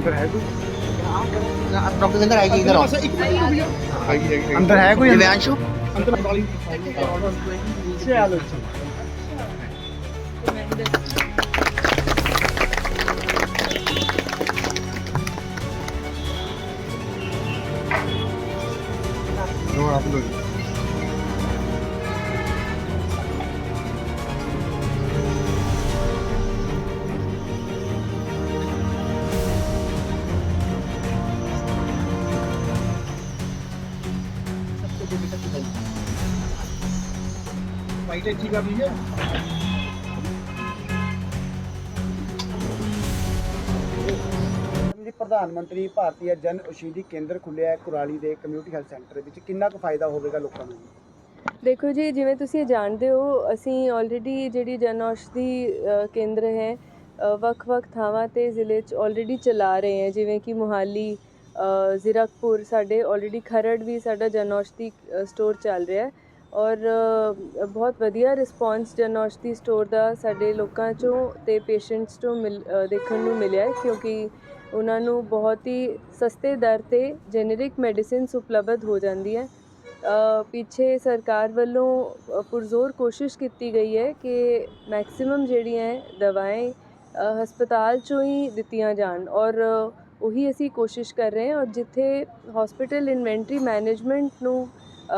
ਅੰਦਰ ਹੈ ਕੋਈ? ਡਾਕਟਰ ਦੇ ਅੰਦਰ ਆਏਗੀ ਇਧਰ ਆਓ ਹੈਗੀ ਹੈਗੀ ਅੰਦਰ ਹੈ ਕੋਈ ਦਿਵਿਆਂਸ਼ੂ? ਅੰਦਰ ਵਾਲੀ ਚਲੋ। No, I'm good. No, आप लोग वाइट अच्छी कर लीजिए ਜੀ ਪ੍ਰਧਾਨ ਮੰਤਰੀ ਭਾਰਤੀ ਜਨ ਔਸ਼ਧੀ ਕੇਂਦਰ ਖੁੱਲਿਆ ਹੈ ਕੁਰਾਲੀ ਦੇ ਕਮਿਊਨਿਟੀ ਹੈਲਥ ਸੈਂਟਰ ਵਿੱਚ ਕਿੰਨਾ ਕੁ ਫਾਇਦਾ ਹੋਵੇਗਾ ਲੋਕਾਂ ਨੂੰ ਦੇਖੋ ਜੀ ਜਿਵੇਂ ਤੁਸੀਂ ਜਾਣਦੇ ਹੋ ਅਸੀਂ ਆਲਰੇਡੀ ਜਿਹੜੀ ਜਨ ਔਸ਼ਧੀ ਅ, ਕੇਂਦਰ ਹੈ ਅ, ਵੱਖ-ਵੱਖ ਥਾਵਾਂ ਤੇ ਜ਼ਿਲ੍ਹੇ 'ਚ ਆਲਰੇਡੀ ਚਲਾ ਰਹੇ ਹਾਂ ਜਿਵੇਂ ਕਿ ਮੁਹਾਲੀ ਅ, ਜ਼ੀਰਕਪੁਰ ਸਾਡੇ ਆਲਰੇਡੀ ਖਰੜ ਵੀ ਸਾਡਾ ਜਨ ਔਸ਼ਧੀ ਸਟੋਰ ਚੱਲ ਰਿਹਾ ਹੈ ਔਰ ਬਹੁਤ ਵਧੀਆ ਰਿਸਪੌਂਸ ਜਨ ਔਸ਼ਧੀ ਸਟੋਰ ਦਾ ਸਾਡੇ ਲੋਕਾਂ 'ਚੋਂ ਤੇ ਪੇਸ਼ੈਂਟਸ 'ਚੋਂ ਮਿਲ ਦੇਖਣ ਨੂੰ ਮਿਲਿਆ ਹੈ ਕਿਉਂਕਿ ਉਹਨਾਂ ਨੂੰ ਬਹੁਤ ਹੀ ਸਸਤੇ ਦਰ ਤੇ ਜੈਨਰਿਕ ਮੈਡੀਸਿਨਸ ਉਪਲਬਧ ਹੋ ਜਾਂਦੀ ਹੈ। ਪਿੱਛੇ ਸਰਕਾਰ ਵੱਲੋਂ ਪੁਰਜ਼ੋਰ ਕੋਸ਼ਿਸ਼ ਕੀਤੀ ਗਈ ਹੈ ਕਿ ਮੈਕਸਿਮਮ ਜਿਹੜੀਆਂ ਹੈ ਦਵਾएं ਹਸਪਤਾਲ ਚੋਂ ਹੀ ਦਿੱਤੀਆਂ ਜਾਣ ਔਰ ਉਹੀ ਅਸੀਂ ਕੋਸ਼ਿਸ਼ ਕਰ ਰਹੇ ਹਾਂ ਔਰ ਜਿੱਥੇ ਹਸਪੀਟਲ ਇਨਵੈਂਟਰੀ ਮੈਨੇਜਮੈਂਟ ਨੂੰ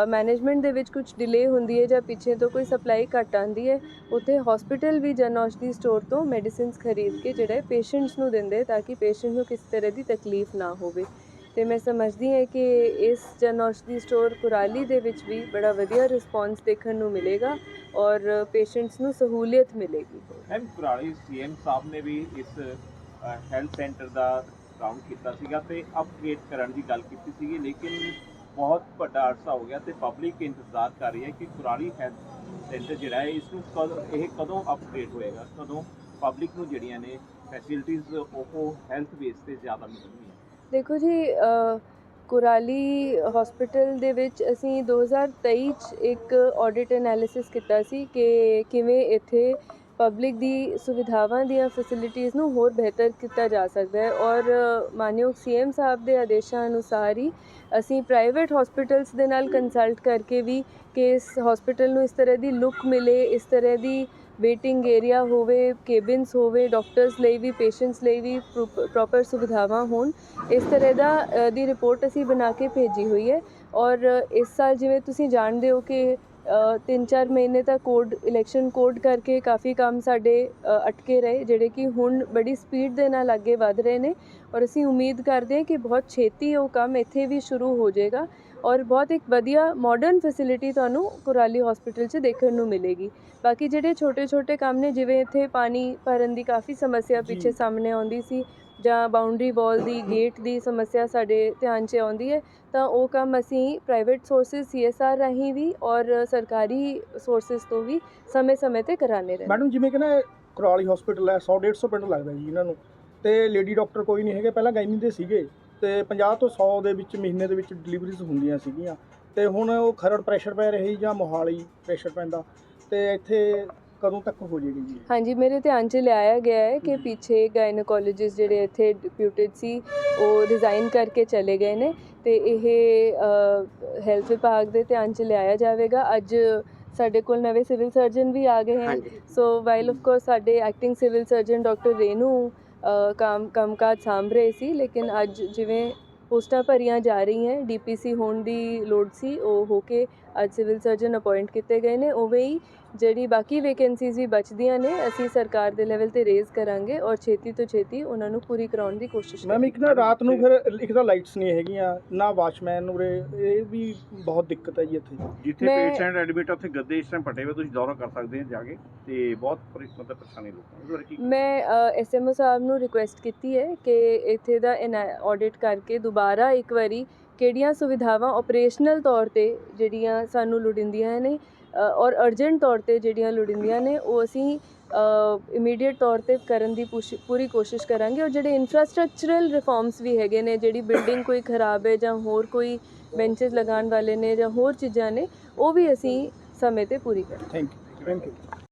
ਮੈਨੇਜਮੈਂਟ ਦੇ ਵਿੱਚ ਕੁਝ ਡਿਲੇ ਹੁੰਦੀ ਹੈ ਜਾਂ ਪਿੱਛੇ ਤੋਂ ਕੋਈ ਸਪਲਾਈ ਘੱਟ ਆਉਂਦੀ ਹੈ, ਉੱਥੇ ਹਸਪੀਟਲ ਵੀ ਜਨ ਔਸ਼ਧੀ ਸਟੋਰ ਤੋਂ ਮੈਡੀਸਿਨਸ ਖਰੀਦ ਕੇ ਜਿਹੜਾ ਪੇਸ਼ੈਂਟਸ ਨੂੰ ਦਿੰਦੇ ਤਾਂ ਕਿ ਪੇਸ਼ੈਂਟ ਨੂੰ ਕਿਸੇ ਤਰ੍ਹਾਂ ਦੀ ਤਕਲੀਫ ਨਾ ਹੋਵੇ। ਤੇ ਮੈਂ ਸਮਝਦੀ ਹਾਂ ਕਿ ਇਸ ਜਨ ਔਸ਼ਧੀ ਸਟੋਰ ਕੁਰਾਲੀ ਦੇ ਵਿੱਚ ਵੀ ਬੜਾ ਵਧੀਆ ਰਿਸਪੌਂਸ ਦੇਖਣ ਨੂੰ ਮਿਲੇਗਾ ਔਰ ਪੇਸ਼ੈਂਟਸ ਨੂੰ ਸਹੂਲੀਅਤ ਮਿਲੇਗੀ। ਮੈਮ ਕੁਰਾਲੀ ਸੀਐਮ ਸਾਹਿਬ ਨੇ ਵੀ ਇਸ ਹੈਲਥ ਸੈਂਟਰ ਦਾ ਰਾਉਂਡ ਕੀਤਾ ਸੀਗਾ ਤੇ ਅਪਗ੍ਰੇਡ ਕਰਨ ਦੀ ਗੱਲ ਕੀਤੀ ਸੀਗੀ, ਲੇਕਿਨ ਬਹੁਤ ਵੱਡਾ ਅਰਸਾ ਹੋ ਗਿਆ ਤੇ ਪਬਲਿਕ ਇੰਤਜ਼ਾਰ ਕਰ ਰਹੀ ਹੈ ਕਿ ਕੁਰਾਲੀ ਹੈਲਥ ਸੈਂਟਰ ਜਿਹੜਾ ਹੈ, ਇਸ ਨੂੰ ਕਦੋਂ, ਇਹ ਕਦੋਂ ਅਪਗ੍ਰੇਡ ਹੋਏਗਾ, ਕਦੋਂ ਪਬਲਿਕ ਨੂੰ ਜਿਹੜੀਆਂ ਨੇ ਫੈਸਿਲਿਟੀਜ਼ ਉਹ ਹੈਲਥ ਬੇਸ ਤੇ ਜ਼ਿਆਦਾ ਮਿਲਣਗੀਆਂ। ਦੇਖੋ ਜੀ ਕੁਰਾਲੀ ਹਸਪੀਟਲ ਦੇ ਵਿੱਚ ਅਸੀਂ 2023 ਚ ਇੱਕ ਆਡਿਟ ਐਨਾਲਿਸਿਸ ਕੀਤਾ ਸੀ ਕਿ ਕਿਵੇਂ ਇੱਥੇ ਪਬਲਿਕ ਦੀ ਸੁਵਿਧਾਵਾਂ ਦੀਆਂ ਫੈਸਿਲਿਟੀਆਂ ਨੂੰ ਹੋਰ ਬਿਹਤਰ ਕੀਤਾ ਜਾ ਸਕਦਾ ਹੈ ਔਰ ਮਾਨਯੋਗ ਸੀਐਮ ਸਾਹਿਬ ਦੇ ਆਦੇਸ਼ਾਂ ਅਨੁਸਾਰ ਹੀ ਅਸੀਂ ਪ੍ਰਾਈਵੇਟ ਹਸਪੀਟਲਸ ਦੇ ਨਾਲ ਕੰਸਲਟ ਕਰਕੇ ਵੀ ਕਿ ਇਸ ਹਸਪੀਟਲ ਨੂੰ ਇਸ ਤਰ੍ਹਾਂ ਦੀ ਲੁੱਕ ਮਿਲੇ, ਇਸ ਤਰ੍ਹਾਂ ਦੀ ਵੇਟਿੰਗ ਏਰੀਆ ਹੋਵੇ ਕੇਬਿਨਸ ਹੋਵੇ ਡਾਕਟਰਸ ਲਈ ਵੀ ਪੇਸ਼ੈਂਟਸ ਲਈ ਵੀ ਪ੍ਰੋਪਰ ਸੁਵਿਧਾਵਾਂ ਹੋਣ, ਇਸ ਤਰ੍ਹਾਂ ਦਾ ਦੀ ਰਿਪੋਰਟ ਅਸੀਂ ਬਣਾ ਕੇ ਭੇਜੀ ਹੋਈ ਹੈ ਔਰ ਇਸ ਸਾਲ ਜਿਵੇਂ ਤੁਸੀਂ ਜਾਣਦੇ ਹੋ ਕਿ 3-4 ਮਹੀਨੇ ਤੱਕ ਕੋਡ ਇਲੈਕਸ਼ਨ ਕੋਡ ਕਰਕੇ ਕਾਫੀ ਕੰਮ ਸਾਡੇ ਅਟਕੇ ਰਹੇ ਜਿਹੜੇ ਕਿ ਹੁਣ ਬੜੀ ਸਪੀਡ ਦੇ ਨਾਲ ਅੱਗੇ ਵਧ ਰਹੇ ਨੇ। ਔਰ ਅਸੀਂ ਉਮੀਦ ਕਰਦੇ ਹਾਂ ਕਿ ਬਹੁਤ ਛੇਤੀ ਉਹ ਕੰਮ ਇੱਥੇ ਵੀ ਸ਼ੁਰੂ ਹੋ ਜਾਏਗਾ ਔਰ ਬਹੁਤ ਇੱਕ ਵਧੀਆ ਮਾਡਰਨ ਫੈਸਿਲਿਟੀ ਤੁਹਾਨੂੰ ਕੁਰਾਲੀ ਹਸਪੀਟਲ 'ਚ ਦੇਖਣ ਨੂੰ ਮਿਲੇਗੀ। ਬਾਕੀ ਜਿਹੜੇ ਛੋਟੇ-ਛੋਟੇ ਕੰਮ ਨੇ ਜਿਵੇਂ ਇੱਥੇ ਪਾਣੀ ਭਰਨ ਦੀ ਕਾਫੀ ਸਮੱਸਿਆ ਪਿੱਛੇ ਸਾਹਮਣੇ ਆਉਂਦੀ ਸੀ ਜਾਂ ਬਾਉਂਡਰੀ ਵਾਲ ਦੀ ਗੇਟ ਦੀ ਸਮੱਸਿਆ ਸਾਡੇ ਧਿਆਨ 'ਚ ਆਉਂਦੀ ਹੈ, ਤਾਂ ਉਹ ਕੰਮ ਅਸੀਂ ਪ੍ਰਾਈਵੇਟ ਸੋਰਸਿਸ ਸੀਐਸਆਰ ਰਾਹੀਂ ਵੀ ਔਰ ਸਰਕਾਰੀ ਸੋਰਸਿਸ ਤੋਂ ਵੀ ਸਮੇਂ-ਸਮੇਂ ਤੇ ਕਰਾਣੇ ਰਹਿੰਦੇ ਮੈਡਮ, ਜਿਵੇਂ ਕਿ ਨਾ ਕੁਰਾਲੀ ਹਸਪੀਟਲ ਹੈ 100 150 ਪਿੰਡ ਲੱਗਦਾ ਜੀ ਇਹਨਾਂ ਨੂੰ। ਤੇ ਲੇਡੀ ਡਾਕਟਰ ਕੋਈ ਨਹੀਂ ਹੈਗੇ, ਪਹਿਲਾਂ ਗਾਇਨੀ ਦੇ ਸੀਗੇ। ਤੇ 50 ਤੋਂ 100 ਦੇ ਵਿੱਚ ਮਹੀਨੇ ਦੇ ਵਿੱਚ ਡਿਲੀਵਰੀਜ਼ ਹੁੰਦੀਆਂ ਸੀਗੀਆਂ। ਤੇ ਹੁਣ ਉਹ ਖਰੜ ਪ੍ਰੈਸ਼ਰ ਪੈ ਰਹੀ ਜਾਂ ਮੋਹਾਲੀ ਪ੍ਰੈਸ਼ਰ ਪੈਂਦਾ। ਤੇ ਇੱਥੇ ਕਦੋਂ ਤੱਕ ਹੋ ਜਾਏਗੀ ਜੀ? ਹਾਂਜੀ ਮੇਰੇ ਧਿਆਨ 'ਚ ਲਿਆਇਆ ਗਿਆ ਹੈ ਕਿ ਪਿੱਛੇ ਗਾਇਨੋਕੋਲੋਜਿਸਟ ਜਿਹੜੇ ਇੱਥੇ ਡਿਪਿਊਟਡ ਸੀ ਉਹ ਰਿਜ਼ਾਈਨ ਕਰਕੇ ਚਲੇ ਗਏ ਨੇ ਤੇ ਇਹ ਹੈਲਥ ਵਿਭਾਗ ਦੇ ਧਿਆਨ 'ਚ ਲਿਆਇਆ ਜਾਵੇਗਾ। ਅੱਜ ਸਾਡੇ ਕੋਲ ਨਵੇਂ ਸਿਵਲ ਸਰਜਨ ਵੀ ਆ ਗਏ ਹਨ। ਸੋ ਵਾਈਲ ਆਫ ਕੋਰਸ ਸਾਡੇ acting civil surgeon doctor Renu ਅ, ਕੰਮ ਕੰਮਕਾਜ ਸਾਂਭ ਰਹੇ ਸੀ ਲੇਕਿਨ ਅੱਜ ਜਿਵੇਂ ਪੋਸਟਾਂ ਭਰੀਆਂ ਜਾ ਰਹੀਆਂ ਡੀਪੀਸੀ ਹੋਣ ਦੀ ਲੋੜ ਸੀ ਉਹ ਹੋ ਕੇ ਅੱਜ ਸਿਵਲ ਸਰਜਨ ਅਪਾਇੰਟ ਕੀਤੇ ਗਏ ਨੇ। ਉਵੇਂ ਹੀ ਜਿਹੜੀ ਬਾਕੀ ਵੈਕੈਂਸੀਜ਼ ਵੀ ਬਚਦੀਆਂ ਨੇ ਅਸੀਂ ਸਰਕਾਰ ਦੇ ਲੈਵਲ ਤੇ ਰੇਜ਼ ਕਰਾਂਗੇ ਔਰ ਛੇਤੀ ਤੋਂ ਛੇਤੀ ਉਹਨਾਂ ਨੂੰ ਪੂਰੀ ਕਰਾਉਣ ਦੀ ਕੋਸ਼ਿਸ਼ ਮੈਮ ਇੱਕ ਨਾ ਰਾਤ ਨੂੰ ਫਿਰ ਇੱਕ ਤਾਂ ਲਾਈਟਸ ਨਹੀਂ ਹੈਗੀਆਂ ਨਾ ਵਾਚਮੈਨ ਉਰੇ ਇਹ ਵੀ ਬਹੁਤ ਦਿੱਕਤ ਹੈ ਜੀ ਇੱਥੇ। ਜਿੱਥੇ ਮੈਂ- ਪੇਸ਼ੈਂਟ ਐਡਮਿਟ ਆ ਉੱਥੇ ਗੱਦੇ ਇਸ ਟਾਈਮ ਪਟੇ ਹੋਏ ਤੁਸੀਂ ਦੌਰਾ ਕਰ ਸਕਦੇ ਹੋ ਜਾ ਕੇ ਤੇ ਬਹੁਤ ਪਰੇ- ਮਤਲਬ ਪਰੇਸ਼ਾਨੀ ਲੋਕਾਂ ਨੂੰ। ਇਸ ਬਾਰੇ ਕੀ ਮੈਂ ਐਸਐਮਓ ਸਾਹਿਬ ਨੂੰ ਰਿਕੁਐਸਟ ਕੀਤੀ ਹੈ ਕਿ ਇੱਥੇ ਦਾ ਆਡਿਟ ਕਰਕੇ ਦੁਬਾਰਾ ਇੱਕ ਵਾਰੀ ਕਿਹੜੀਆਂ ਸੁਵਿਧਾਵਾਂ ਆਪਰੇਸ਼ਨਲ ਤੌਰ ਤੇ ਜਿਹੜੀਆਂ ਸਾਨੂੰ ਲੋੜੀਂਦੀਆਂ ਨੇ ਔਰ ਅਰਜੈਂਟ ਤੌਰ ਤੇ ਜਿਹੜੀਆਂ ਲੋੜੀਂਦੀਆਂ ਨੇ, ਉਹ ਅਸੀਂ ਇਮੀਡੀਏਟ ਤੌਰ ਤੇ ਕਰਨ ਦੀ ਪੁਸ਼- ਪੂਰੀ ਕੋਸ਼ਿਸ਼ ਕਰਾਂਗੇ। ਔਰ ਜਿਹੜੇ ਇਨਫਰਾਸਟ੍ਰਕਚਰਲ ਰਿਫਾਰਮਸ ਵੀ ਹੈਗੇ ਨੇ, ਜਿਹੜੀ ਬਿਲਡਿੰਗ ਕੋਈ ਖਰਾਬ ਹੈ ਜਾਂ ਹੋਰ ਕੋਈ ਬੈਂਚਸ ਲਗਾਉਣ ਵਾਲੇ ਨੇ ਜਾਂ ਹੋਰ ਚੀਜ਼ਾਂ ਨੇ, ਉਹ ਵੀ ਅਸੀਂ ਸਮੇਂ ਤੇ ਪੂਰੀ ਕਰਾਂਗੇ। Thank you thank you